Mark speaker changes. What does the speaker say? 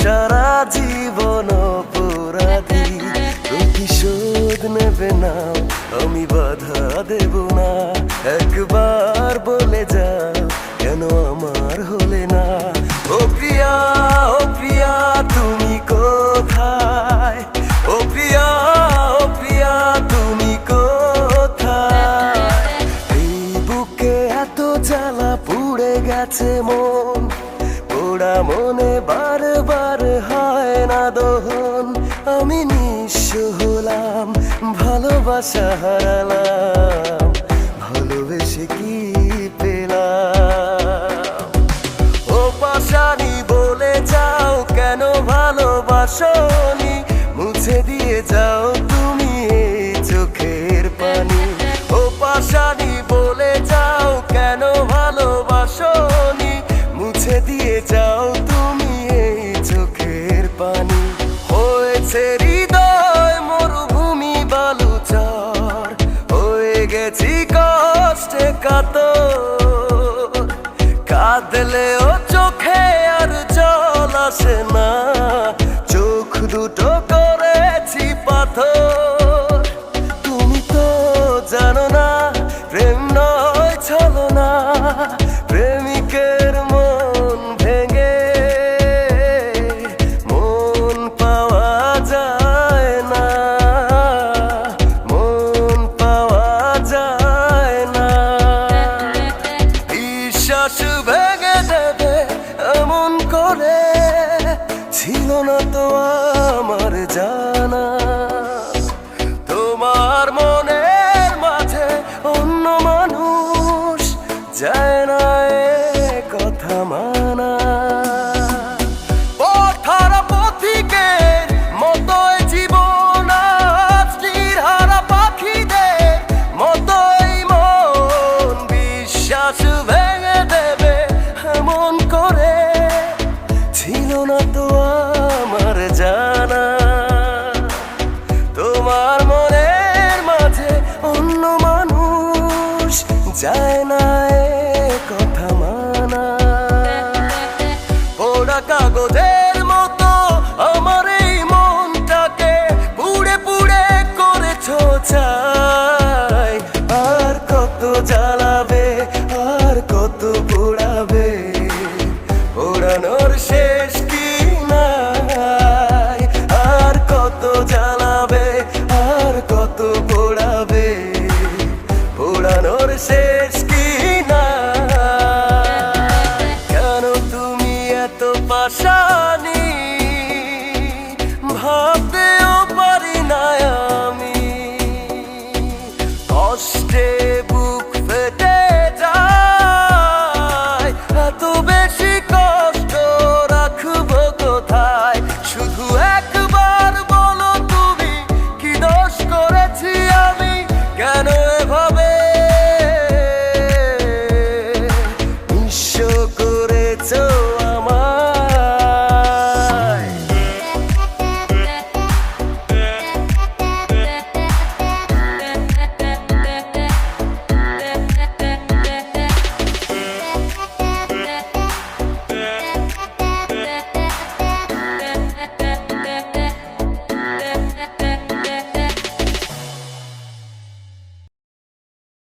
Speaker 1: সারা জীবন অপরাধী। শোধ নেবে না, আমি বাধা দেব না। একবার বলে যাও, কেন আমার হলে না? ও প্রিয়া ও প্রিয়া, তুমি কোথায়? ও প্রিয়া ও প্রিয়া, তুমি কোথায়? এই বুকে এত জ্বালা পুড়ে গেছে মন, পোড়া মনে বার ভালোবাসা হারালাম ভালোবেসে কি পেলাম? ও পাশানি বলে যাও কেন ভালোবাসনি? মুছে দিয়ে যাও তুমি এই চোখের পানি। ও পাশানি বলে যাও কেন ভালোবাসনি? মুছে দিয়ে যাও তুমি এই চোখের পানি। হয়েছে কষ্টে কাত কাঁদলেও চোখে আর জল আসে না। না তো আমার জানা। তোমার মনের মাঝে অন্য মানুষ যায় না। তোমার মনের মাঝে অন্য মানুষ যায় না কথা মানা। পোড়া কাগজে এত পাশানি ভাবতেও পারি না আমি। কষ্টে